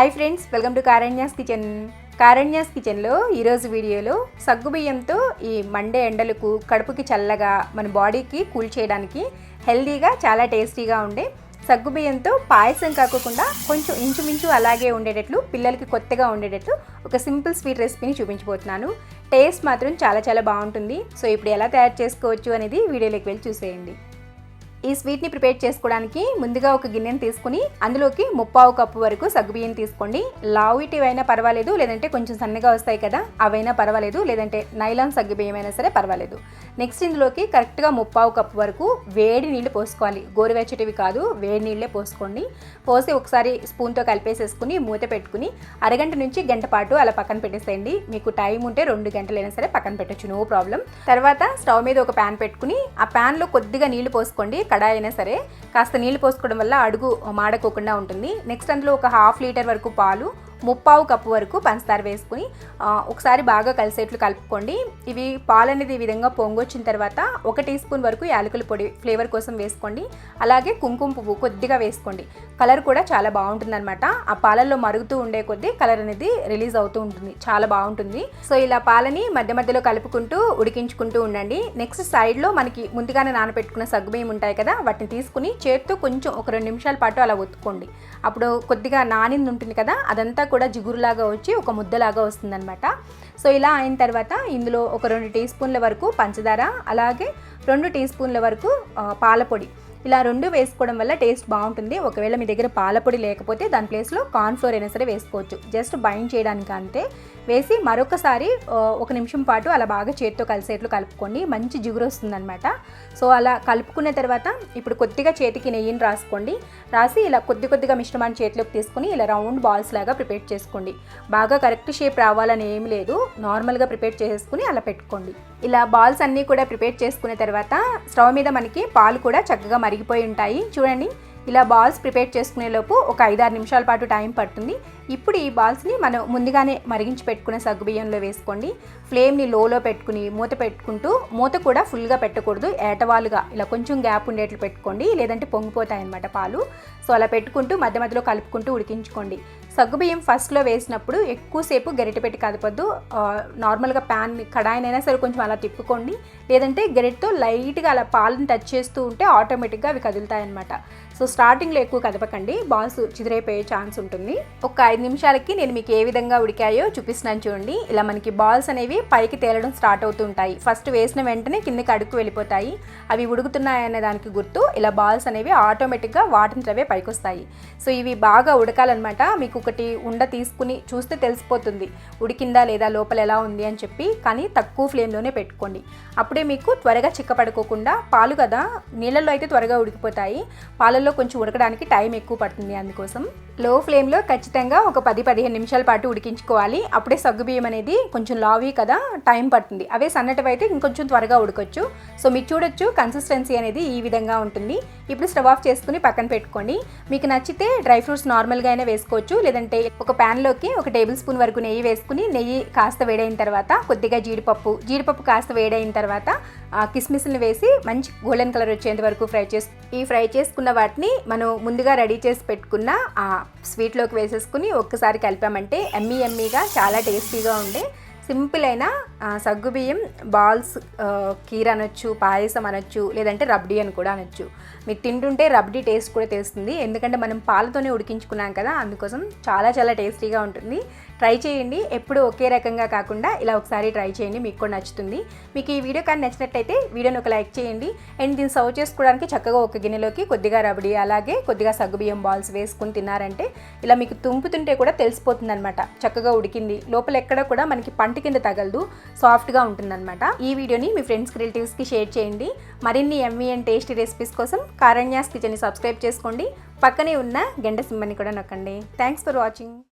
Hi friends welcome to Karanya's kitchen Karanya's కిచెన్లో ఈరోజు వీడియోలో సగ్గుబియ్యంతో ఈ మండే ఎండలకు కడుపుకి చల్లగా మన బాడీకి కూల్ చేయడానికి హెల్దీగా చాలా టేస్టీగా ఉండే సగ్గుబియ్యంతో పాయసం కాకుండా కొంచెం ఇంచుమించు అలాగే ఉండేటట్లు పిల్లలకి కొత్తగా ఉండేటట్లు ఒక సింపుల్ స్వీట్ రెసిపీని చూపించబోతున్నాను. టేస్ట్ మాత్రం చాలా చాలా బాగుంటుంది. సో ఇప్పుడు ఎలా తయారు చేసుకోవచ్చు అనేది వీడియోలోకి వెళ్ళి చూసేయండి. ఈ స్వీట్ని ప్రిపేర్ చేసుకోవడానికి ముందుగా ఒక గిన్నెని తీసుకుని అందులోకి ముప్పావు కప్పు వరకు సగ్గుబియ్యం తీసుకోండి. లావిటివి అయినా పర్వాలేదు లేదంటే కొంచెం సన్నగా వస్తాయి కదా అవైనా పర్వాలేదు లేదంటే నైలాన్ సగ్గుబియ్యం అయినా సరే పర్వాలేదు. నెక్స్ట్ ఇందులోకి కరెక్ట్గా ముప్పావు కప్పు వరకు వేడి నీళ్ళు పోసుకోవాలి. గోరువెచ్చటివి కాదు వేడి నీళ్ళే పోసుకోండి. పోసి ఒకసారి స్పూన్తో కలిపేసేసుకుని మూత పెట్టుకుని అరగంట నుంచి గంట పాటు అలా పక్కన పెట్టేసేయండి. మీకు టైం ఉంటే రెండు గంటలైనా సరే పక్కన పెట్టచ్చు నో ప్రాబ్లం. తర్వాత స్టవ్ మీద ఒక ప్యాన్ పెట్టుకుని ఆ ప్యాన్లో కొద్దిగా నీళ్ళు పోసుకోండి. కడాయి అయినా సరే కాస్త నీళ్ళు పోసుకోవడం వల్ల అడుగు మాడకోకుండా ఉంటుంది. నెక్స్ట్ అందులో ఒక హాఫ్ లీటర్ వరకు పాలు ముప్పావు కప్పు వరకు పంచదార వేసుకుని ఒకసారి బాగా కలిసేట్లు కలుపుకోండి. ఇవి పాలు అనేది ఈ విధంగా పొంగొచ్చిన తర్వాత ఒక టీ స్పూన్ వరకు యాలకుల పొడి ఫ్లేవర్ కోసం వేసుకోండి. అలాగే కుంకుమ పువ్వు కొద్దిగా వేసుకోండి. కలర్ కూడా చాలా బాగుంటుంది ఆ పాలల్లో మరుగుతూ ఉండే కొద్దీ కలర్ అనేది రిలీజ్ అవుతూ ఉంటుంది. చాలా బాగుంటుంది. సో ఇలా పాలని మధ్య మధ్యలో కలుపుకుంటూ ఉడికించుకుంటూ ఉండండి. నెక్స్ట్ సైడ్లో మనకి ముందుగానే నానబెట్టుకున్న సగ్గుబియ్యం ఉంటాయి కదా వాటిని తీసుకుని చేత్తో కొంచెం ఒక రెండు నిమిషాల పాటు అలా ఒత్తుకోండి. అప్పుడు కొద్దిగా నానింది ఉంటుంది కదా అదంతా కూడా జిగురులాగా వచ్చి ఒక ముద్దలాగా వస్తుందన్నమాట. సో ఇలా అయిన తర్వాత ఇందులో ఒక రెండు టీ స్పూన్ల వరకు పంచదార అలాగే రెండు టీ స్పూన్ల వరకు పాలపొడి. ఇలా రెండు వేసుకోవడం వల్ల టేస్ట్ బాగుంటుంది. ఒకవేళ మీ దగ్గర పాలపొడి లేకపోతే దాని ప్లేస్లో కార్న్ఫ్లోర్ అయినా సరే వేసుకోవచ్చు. జస్ట్ బైండ్ చేయడానికి అంతే వేసి మరొకసారి ఒక నిమిషం పాటు అలా బాగా చేతితో కలిసేట్లు కలుపుకోండి. మంచి జిగురు వస్తుందన్నమాట. సో అలా కలుపుకున్న తర్వాత ఇప్పుడు కొద్దిగా చేతికి నెయ్యిని రాసుకోండి. రాసి ఇలా కొద్ది కొద్దిగా మిశ్రమాన్ని చేతిలోకి తీసుకుని ఇలా రౌండ్ బాల్స్ లాగా ప్రిపేర్ చేసుకోండి. బాగా కరెక్ట్ షేప్ రావాలని ఏం లేదు. నార్మల్గా ప్రిపేర్ చేసుకుని అలా పెట్టుకోండి. ఇలా బాల్స్ అన్నీ కూడా ప్రిపేర్ చేసుకున్న తర్వాత స్టవ్ మీద మనకి పాలు కూడా చక్కగా మరిగిపోయి ఉంటాయి. చూడండి. ఇలా బాల్స్ ప్రిపేర్ చేసుకునే లోపు ఒక ఐదారు నిమిషాల పాటు టైం పడుతుంది. ఇప్పుడు ఈ బాల్స్ని మనం ముందుగానే మరిగించి పెట్టుకున్న సగ్గుబియ్యంలో వేసుకోండి. ఫ్లేమ్ని లోలో పెట్టుకుని మూత పెట్టుకుంటూ మూత కూడా ఫుల్గా పెట్టకూడదు. ఏటవాలుగా ఇలా కొంచెం గ్యాప్ ఉండేట్లు పెట్టుకోండి. లేదంటే పొంగిపోతాయి అన్నమాట పాలు. సో అలా పెట్టుకుంటూ మధ్య మధ్యలో కలుపుకుంటూ ఉడికించుకోండి. సగ్గుబియ్యం ఫస్ట్లో వేసినప్పుడు ఎక్కువసేపు గరిటె పెట్టి కదపద్దు నార్మల్గా ప్యాన్ కడాయినైనా సరే కొంచెం అలా తిప్పుకోండి. లేదంటే గరిటతో లైట్గా అలా పాలను టచ్ చేస్తూ ఉంటే ఆటోమేటిక్గా అవి కదులుతాయన్నమాట. సో స్టార్టింగ్లో ఎక్కువ కదపకండి. బాల్స్ చిదిరైపోయే ఛాన్స్ ఉంటుంది. ఒక ఐదు నిమిషాలకి నేను మీకు ఏ విధంగా ఉడికాయో చూపిస్తున్నాను చూడండి. ఇలా మనకి బాల్స్ అనేవి పైకి తేలడం స్టార్ట్ అవుతుంటాయి ఫస్ట్ వేసిన వెంటనే కిందకి అడుగు వెళ్ళిపోతాయి. అవి ఉడుకుతున్నాయి దానికి గుర్తు ఇలా బాల్స్ అనేవి ఆటోమేటిక్గా వాటించవే పైకి వస్తాయి సో ఇవి బాగా ఉడకాలన్నమాట. మీకు ఒకటి ఉండ తీసుకుని చూస్తే తెలిసిపోతుంది. ఉడికిందా లేదా లోపల ఎలా ఉంది అని చెప్పి కానీ తక్కువ ఫ్లేమ్లోనే పెట్టుకోండి. అప్పుడే మీకు త్వరగా చిక్కపడుకోకుండా పాలు కదా నీళ్ళల్లో అయితే త్వరగా ఉడికిపోతాయి. పాలల్లో కొంచెం ఉడకడానికి టైం ఎక్కువ పడుతుంది అందుకోసం. లో ఫ్లేమ్లో ఖచ్చితంగా ఒక పది పదిహేను నిమిషాల పాటు ఉడికించుకోవాలి. అప్పుడే సగ్గుబియ్యం అనేది కొంచెం లావీ కదా టైం పడుతుంది. అవే సన్నటివి అయితే ఇంకొంచెం త్వరగా ఉడకొచ్చు. సో మీరు చూడొచ్చు కన్సిస్టెన్సీ అనేది ఈ విధంగా ఉంటుంది. ఇప్పుడు స్టవ్ ఆఫ్ చేసుకుని పక్కన పెట్టుకోండి. మీకు నచ్చితే డ్రై ఫ్రూట్స్ నార్మల్గా అయినా వేసుకోవచ్చు లేదంటే ఒక ప్యాన్లోకి ఒక టేబుల్ స్పూన్ వరకు నెయ్యి వేసుకుని నెయ్యి కాస్త వేడైన తర్వాత కొద్దిగా జీడిపప్పు జీడిపప్పు కాస్త వేడైన తర్వాత కిస్మిస్ని వేసి మంచి గోల్డెన్ కలర్ వచ్చేంత వరకు ఫ్రై చేసి ఈ ఫ్రై చేసుకున్న వాటిని మనం ముందుగా రెడీ చేసి పెట్టుకున్న ఆ స్వీట్లోకి వేసేసుకుని ఒక్కసారి కలిపామంటే ఎమ్మీ ఎమ్మీగా చాలా టేస్టీగా ఉండే సింపుల్ అయినా సగ్గుబియ్యం బాల్స్ కీర కీర్ అనొచ్చు పాయసం అనొచ్చు లేదంటే రబ్డీ అని కూడా అనొచ్చు. మీరు తింటుంటే రబ్డీ టేస్ట్ కూడా తెలుస్తుంది. ఎందుకంటే మనం పాలతోనే ఉడికించుకున్నాం కదా అందుకోసం చాలా చాలా టేస్టీగా ఉంటుంది. ట్రై చేయండి. ఎప్పుడు ఒకే రకంగా కాకుండా ఇలా ఒకసారి ట్రై చేయండి. మీకు కూడా నచ్చుతుంది. మీకు ఈ వీడియో కానీ నచ్చినట్టయితే వీడియోని ఒక లైక్ చేయండి. అండ్ దీన్ని సర్వ్ చేసుకోవడానికి చక్కగా ఒక గిన్నెలోకి కొద్దిగా రబడి అలాగే కొద్దిగా సగ్గుబియ్యం బాల్స్ వేసుకుని తిన్నారంటే ఇలా మీకు తుంపుతుంటే కూడా తెలిసిపోతుంది అనమాట చక్కగా ఉడికింది. లోపల ఎక్కడ కూడా మనకి పంట కింద తగలదు. సాఫ్ట్గా ఉంటుందన్నమాట. ఈ వీడియోని మీ ఫ్రెండ్స్కి రిలేటివ్స్కి షేర్ చేయండి. మరిన్ని ఎమ్మీ అండ్ టేస్టీ రెసిపీస్ కోసం కారణ్యాస్ కిచెన్ని సబ్స్క్రైబ్ చేసుకోండి. పక్కనే ఉన్న గంట సింబని కూడా నొక్కండి. Thanks for watching.